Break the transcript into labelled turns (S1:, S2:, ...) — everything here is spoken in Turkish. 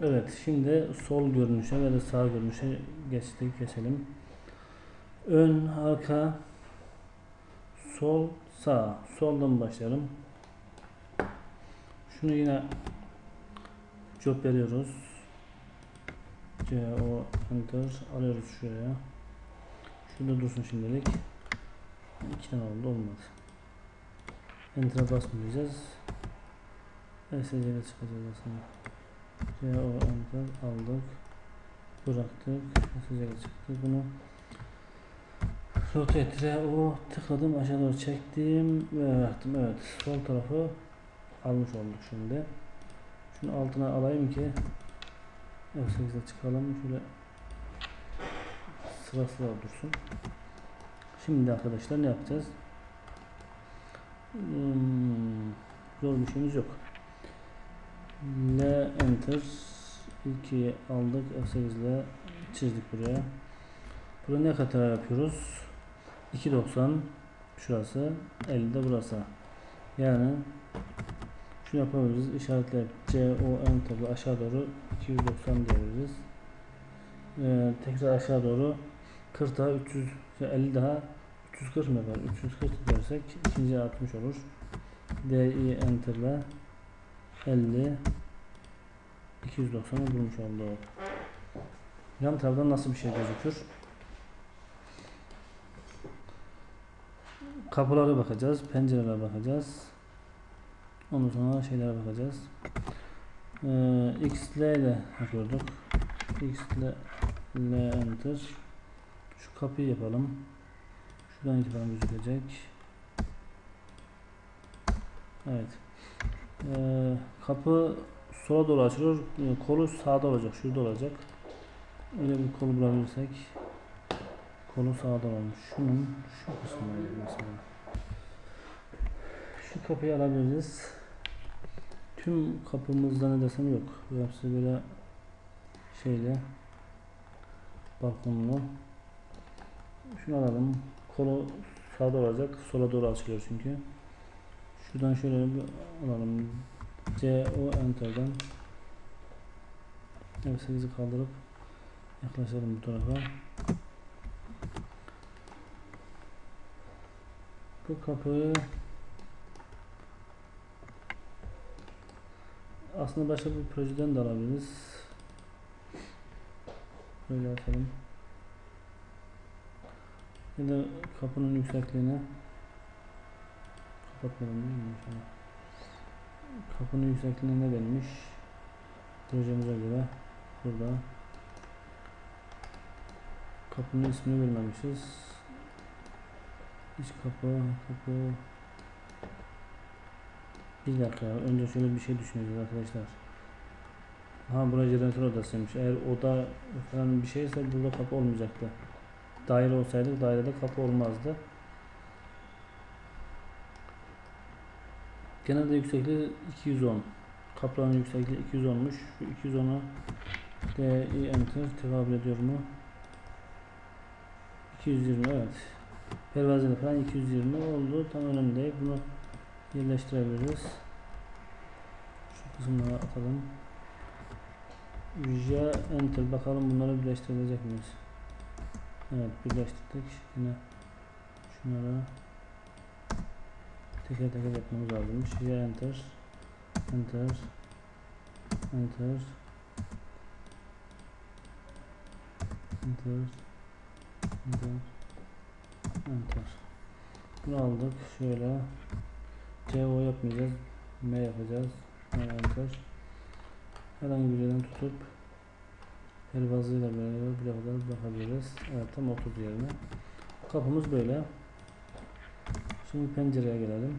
S1: Evet, şimdi sol görünüşe ve de sağ görünüşe geçtik, geçelim. Ön, arka, sol, sağ. Soldan başlayalım. Şunu yine job veriyoruz. C, O, Enter alıyoruz şuraya. Şurada dursun şimdilik. İki tane oldu, olmadı. Enter'a basmayacağız. SC'de çıkacağız aslında. C, O, Enter aldık. Bıraktık. SC'de çıktı. Bunu rotate, O tıkladım. Aşağı doğru çektim. Ve bıraktım. Evet. Sol tarafı almış olduk şimdi. Şunu altına alayım ki F8'de çıkalım. Şöyle sıra sıra dursun. Şimdi arkadaşlar ne yapacağız? Hmm, zor bir şeyimiz yok. L enter 2 aldık F8 ile çizdik buraya. Burada ne kadar yapıyoruz? 2.90 şurası 50 de burası. Yani şunu yapabiliriz. İşaretle C, O, Enter'la aşağı doğru 290 diyebiliriz. Ee, tekrar aşağı doğru 40 daha 300 50 daha 340 mı var? 340 dersek ikinci 60 olur. D, I, Enter'la 50 290'ı bulmuş oldu. Yan taraftan nasıl bir şey gözükür? Kapılara bakacağız, pencerelere bakacağız. Ondan sonra şeylere bakacağız. Ee, X, L ile yapıyorduk. X, L, Enter. Şu kapıyı yapalım. Şuradan itibaren gözükecek. Evet. Ee, kapı sola doğru açılır. Ee, kolu sağda olacak. Şurada olacak. Öyle bir kolu bulabilirsek. Kolu sağda olmuş. Şunun şu kısmına mesela. Şu kapıyı alabiliriz. Tüm kapımızda ne desem yok. Hepsi böyle şeyle balkonlu. Şunu alalım. Kolu sağda olacak. Sola doğru açılıyor çünkü. Şuradan şöyle bir alalım. C, O, Enter'dan F8'i kaldırıp yaklaşalım bu tarafa. Bu kapıyı aslında başka bir projeden de alabiliriz. Böyle atalım. Ya da kapının yüksekliğine kapatmadım değil mi? Kapının yüksekliğine ne denmiş? Projemize göre burada kapının ismini vermemişiz. İç kapı, kapı bir dakika önce şöyle bir şey düşüneceğiz arkadaşlar. Ha burası jeneratör odasıymış. Eğer oda falan bir şeyse burada kapı olmayacaktı. Daire olsaydı dairede kapı olmazdı. Genelde yüksekliği 210. Kaplanın yüksekliği 210'muş. Şu 210'a D, I, Enter tekabül ediyor mu? 220 evet. Pervazeli falan 220 oldu. Tam önemli değil. Bunu yerleştirebiliriz. Şu kısımlara atalım. J Enter bakalım bunları birleştirebilecek miyiz? Evet birleştirdik. Yine şunlara teker teker yapmamız lazımmış. J Enter Enter Enter Enter Enter Enter Bunu aldık. Şöyle CO yapmayacağız. M yapacağız. Enter. Herhangi bir yerden tutup pervazıyla beraber bir kadar bakabiliriz. Evet tam oturdu yerine. Kapımız böyle. Şimdi pencereye gelelim.